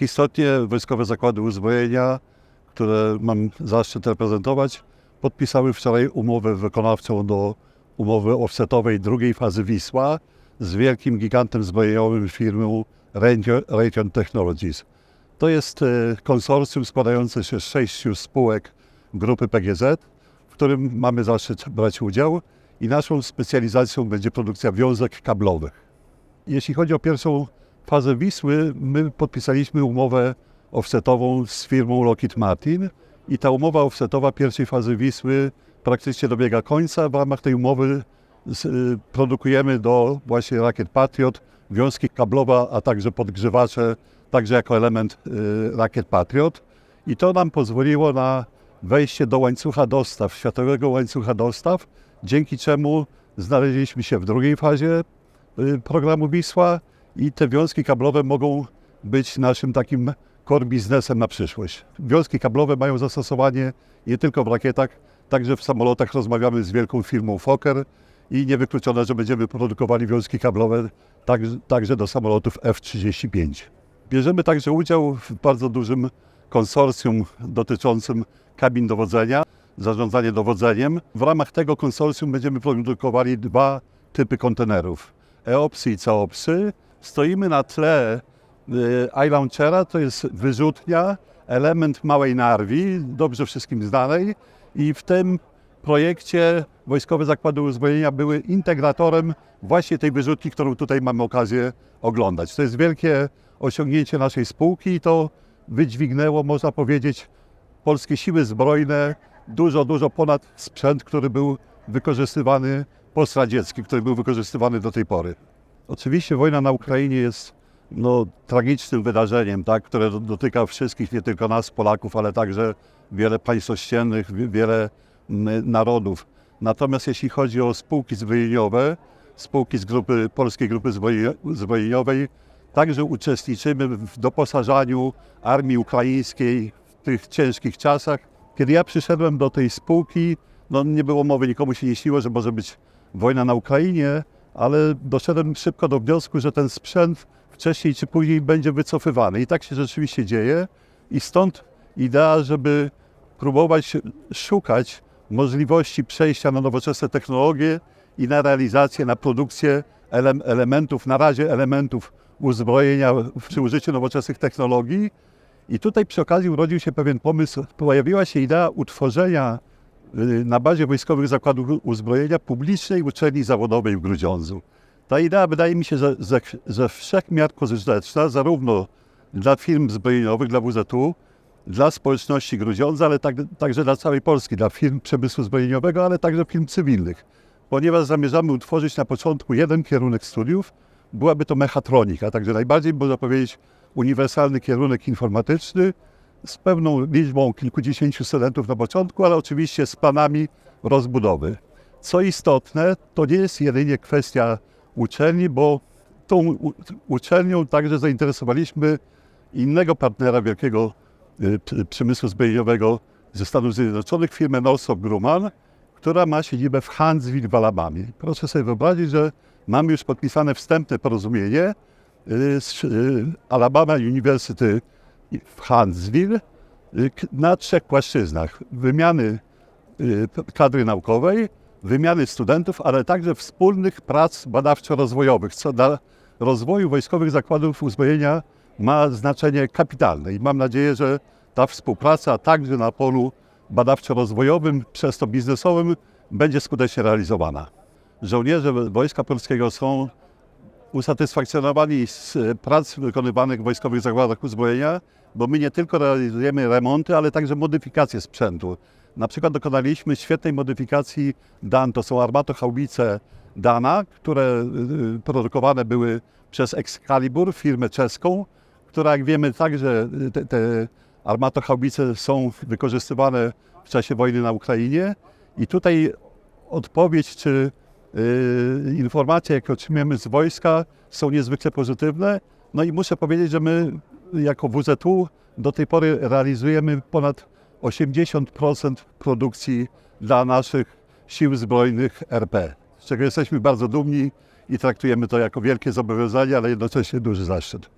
Istotnie Wojskowe Zakłady Uzbrojenia, które mam zaszczyt reprezentować, podpisały wczoraj umowę wykonawczą do umowy offsetowej drugiej fazy Wisła z wielkim gigantem zbrojeniowym firmą Raytheon- Technologies. To jest e, konsorcjum składające się z sześciu spółek grupy PGZ, w którym mamy zaszczyt brać udział i naszą specjalizacją będzie produkcja wiązek kablowych. Jeśli chodzi o pierwszą fazę Wisły, my podpisaliśmy umowę offsetową z firmą Lockheed Martin i ta umowa offsetowa pierwszej fazy Wisły praktycznie dobiega końca. W ramach tej umowy y, produkujemy do właśnie rakiet Patriot wiązki kablowe, a także podgrzewacze, także jako element y, rakiet Patriot. I to nam pozwoliło na wejście do łańcucha dostaw, światowego łańcucha dostaw, dzięki czemu znaleźliśmy się w drugiej fazie y, programu Wisła i te wiązki kablowe mogą być naszym takim core biznesem na przyszłość. Wiązki kablowe mają zastosowanie nie tylko w rakietach, także w samolotach rozmawiamy z wielką firmą Fokker i niewykluczone, że będziemy produkowali wiązki kablowe także, także do samolotów F-35. Bierzemy także udział w bardzo dużym konsorcjum dotyczącym kabin dowodzenia, zarządzanie dowodzeniem. W ramach tego konsorcjum będziemy produkowali dwa typy kontenerów, EOPSy i CEOPSy. Stoimy na tle y, iLaunchera, to jest wyrzutnia, element małej narwi, dobrze wszystkim znanej i w tym projekcie Wojskowe Zakłady Uzbrojenia były integratorem właśnie tej wyrzutni, którą tutaj mamy okazję oglądać. To jest wielkie osiągnięcie naszej spółki i to wydźwignęło, można powiedzieć, polskie siły zbrojne dużo, dużo ponad sprzęt, który był wykorzystywany postradziecki, który był wykorzystywany do tej pory. Oczywiście wojna na Ukrainie jest no, tragicznym wydarzeniem, tak, które do- dotyka wszystkich, nie tylko nas, Polaków, ale także wiele państw ościennych, wi- wiele narodów. Natomiast jeśli chodzi o spółki zbrojeniowe, spółki z grupy, Polskiej Grupy Zbroje- Zbrojeniowej, także uczestniczymy w doposażaniu armii ukraińskiej w tych ciężkich czasach. Kiedy ja przyszedłem do tej spółki, no nie było mowy, nikomu się nie śniło, że może być wojna na Ukrainie, ale doszedłem szybko do wniosku, że ten sprzęt wcześniej czy później będzie wycofywany. I tak się rzeczywiście dzieje. I stąd idea, żeby próbować szukać możliwości przejścia na nowoczesne technologie i na realizację, na produkcję ele- elementów, na razie elementów uzbrojenia przy użyciu nowoczesnych technologii. I tutaj przy okazji urodził się pewien pomysł, pojawiła się idea utworzenia na bazie Wojskowych Zakładów Uzbrojenia publicznej uczelni zawodowej w Grudziądzu. Ta idea wydaje mi się, że ze, ze pożyteczna, zarówno dla firm zbrojeniowych, dla WZU, dla społeczności Grudziądza, ale tak, także dla całej Polski, dla firm przemysłu zbrojeniowego, ale także firm cywilnych. Ponieważ zamierzamy utworzyć na początku jeden kierunek studiów, byłaby to mechatronika, także najbardziej można powiedzieć uniwersalny kierunek informatyczny z pewną liczbą kilkudziesięciu studentów na początku, ale oczywiście z planami rozbudowy. Co istotne, to nie jest jedynie kwestia uczelni, bo tą uczelnią także zainteresowaliśmy innego partnera wielkiego y, przemysłu zbrojeniowego ze Stanów Zjednoczonych, firmę Northrop Grumman, która ma siedzibę w Huntsville w Alabamie. Proszę sobie wyobrazić, że mamy już podpisane wstępne porozumienie y, z y, Alabama University w Huntsville y, na trzech płaszczyznach. Wymiany y, kadry naukowej, wymiany studentów, ale także wspólnych prac badawczo-rozwojowych, co dla rozwoju wojskowych zakładów uzbrojenia ma znaczenie kapitalne. I mam nadzieję, że ta współpraca także na polu badawczo-rozwojowym, przez to biznesowym, będzie skutecznie realizowana. Żołnierze Wojska Polskiego są usatysfakcjonowani z e, prac wykonywanych w Wojskowych Zakładach Uzbrojenia, bo my nie tylko realizujemy remonty, ale także modyfikacje sprzętu. Na przykład dokonaliśmy świetnej modyfikacji DAN, to są armatochaubice DANA, które y, produkowane były przez Excalibur, firmę czeską, która jak wiemy także te, te armatochaubice są wykorzystywane w czasie wojny na Ukrainie i tutaj odpowiedź czy informacje, jakie otrzymujemy z wojska są niezwykle pozytywne. No i muszę powiedzieć, że my jako WZU do tej pory realizujemy ponad 80% produkcji dla naszych sił zbrojnych RP, z czego jesteśmy bardzo dumni i traktujemy to jako wielkie zobowiązanie, ale jednocześnie duży zaszczyt.